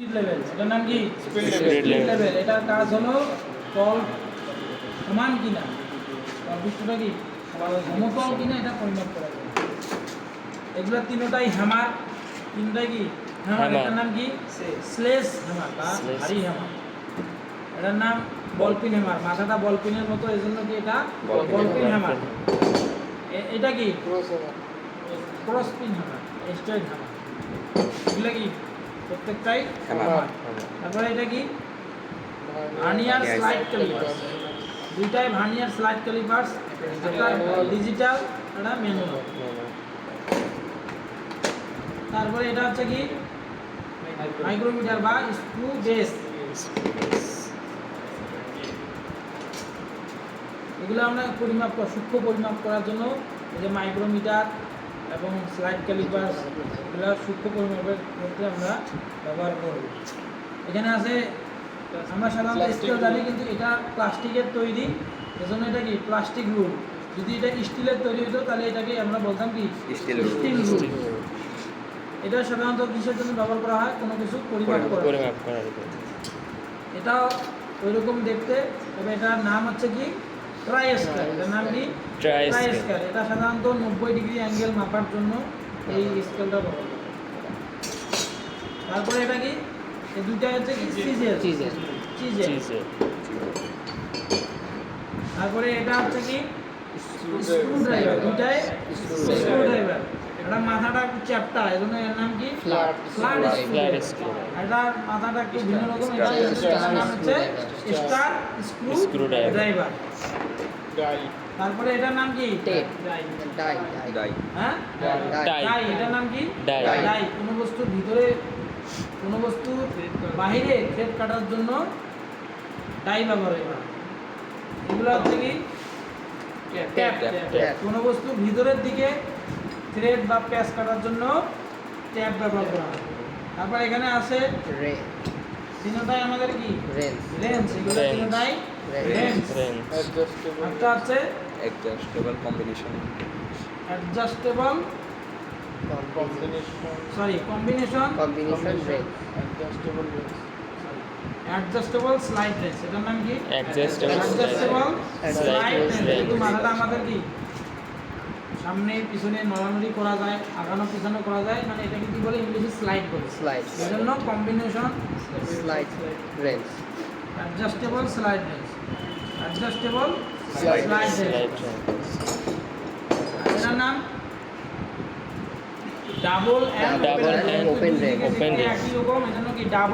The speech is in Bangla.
লেভেল এটার নাম কি? স্পিড লেভেল এটার কাজ হলো তল সমান কিনা? তল কি? সমতল কিনা এটা পরিমাপ করা এগুলো তিনটাই হ্যামার তিনটাই কি? হ্যামার. এটার নাম কি? স্লেস হ্যামার বা. ভারী হ্যামার এটার নাম বলপিন হ্যামার মাথাটা বলপিনের মতো এই জন্য কি এটা? বলপিন. হ্যামার এটা কি? ক্রসপিন হ্যামার স্ট্রেট হ্যামার এগুলো কি? প্রত্যেকটাই Hammer. hammer। তারপরে এটা কি? ভার্নিয়ার স্লাইড ক্যালিপার্স দুইটাই ভার্নিয়ার স্লাইড ক্যালিপার্স একটা ডিজিটাল একটা ম্যানুয়াল তারপরে এটা হচ্ছে কি? মাইক্রোমিটার বা স্ক্রু বেস এগুলো আমরা পরিমাপ সূক্ষ্ম পরিমাপ করার জন্য এই যে মাইক্রোমিটার এবং স্লাইড ক্যালিপার্স এগুলো সূক্ষ্ম পরিমাপের ক্ষেত্রে আমরা ব্যবহার করব। এখানে আছে আমরা সাধারণত স্টিল জানি কিন্তু এটা প্লাস্টিকের তৈরি। এজন্য এটা কি প্লাস্টিক রুল যদি এটা স্টিলের তৈরি হতো তাহলে এটাকে আমরা বলতাম কি? স্টিল রুল এটা সাধারণত কিসের জন্য ব্যবহার করা হয়? কোনো কিছু পরিমাপ করা পরিমাপ করার এটাও ওই রকম দেখতে। তবে এটার নাম হচ্ছে কি? ট্রাইস্কার এটার নাম কি. ট্রাইস্কার এটা সাধারণত নব্বই ডিগ্রি অ্যাঙ্গেল মাপার জন্য এই স্কেলটা ব্যবহার তারপরে এটা কি? এই দুইটা হচ্ছে কি. চিজেল তারপরে এটা হচ্ছে কি? স্ক্রু ড্রাইভার দুইটাই স্ক্রু ড্রাইভার এটা মাথাটা একটু চ্যাপটা এর নাম কি? ফ্ল্যাট ফ্ল্যাট স্ক্রু এটার মাথাটা একটু ভিন্ন রকম? এটা নাম হচ্ছে স্টার স্ক্রু Screwdriver. ড্রাইভার তারপরে এটার নাম কি? ডাই ডাই ডাই হ্যাঁ? ডাই এটার নাম কি? ডাই। ডাই কোনো বস্তুর ভিতরে কোনো বস্তুর বাহিরে থ্রেড কাটার জন্য ডাই ব্যবহার হয়। এগুলো হচ্ছে কি? ট্যাপ. কোনো বস্তুর ভিতরের দিকে থ্রেড বা প্যাচ কাটার জন্য ট্যাপ ব্যবহার করা হয়। তারপর এখানে আছে রে তিনটাই আমাদের কি? রেঞ্জ লেন্স এগুলো. তিনটাই রেঞ্জ একটা আছে? Adjustable combination. Adjustable sorry combination combination wrench adjustable slide wrench এটার নাম কি? অ্যাডজাস্টেবল স্লাইড রেঞ্জ আমাদের কি? সামনে পিছনে নড়ানড়ি করা যায় আগানো পিছানো করা যায় মানে এটাকে কি বলে ইংলিশে স্লাইড বলে। স্লাইড এজন্য combination slide wrench adjustable slide wrench adjustable slide wrench এটার নাম double end and open range. Open একই রকম এজন্য কি ডাবল